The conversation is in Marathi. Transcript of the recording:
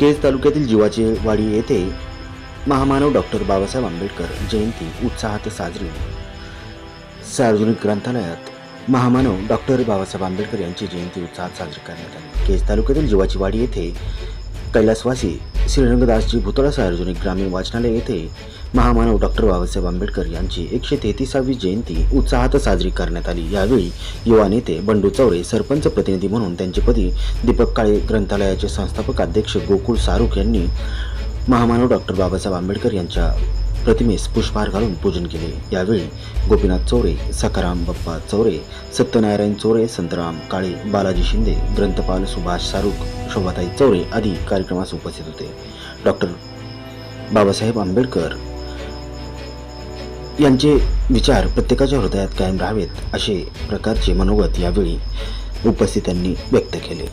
केज तालुक्यातील जीवाची वाडी येथे महामानव डॉक्टर बाबासाहेब आंबेडकर जयंती उत्साहात साजरी. सार्वजनिक ग्रंथालयात महामानव डॉक्टर बाबासाहेब आंबेडकर यांची जयंती उत्साहात साजरी करण्यात आली. केज तालुक्यातील जीवाची वाडी येथे कैलासवासी श्रीरंगदासजी भुतळा सार्वजनिक ग्रामीण वाचनालय येथे महामानव डॉक्टर बाबासाहेब आंबेडकर यांची एकशे तेहतीसावी जयंती उत्साहात साजरी करण्यात आली. यावेळी युवा नेते बंडू चौरे सरपंच प्रतिनिधी म्हणून त्यांचे पदी दीपक काळे ग्रंथालयाचे संस्थापक अध्यक्ष गोकुळ सारुख यांनी महामानव डॉक्टर बाबासाहेब आंबेडकर यांच्या प्रतिमेस पुष्पहार घालून पूजन केले. यावेळी गोपीनाथ चौरे सकाराम बप्पा चौरे सत्यनारायण चौरे संतराम काळे बालाजी शिंदे ग्रंथपाल सुभाष सारुख शोभाताई चौरे आदी कार्यक्रमास उपस्थित होते. डॉक्टर बाबासाहेब आंबेडकर यांचे विचार प्रत्येकाच्या हृदयात कायम राहावेत असे प्रकारचे मनोगत यावेळी उपस्थितांनी व्यक्त केले.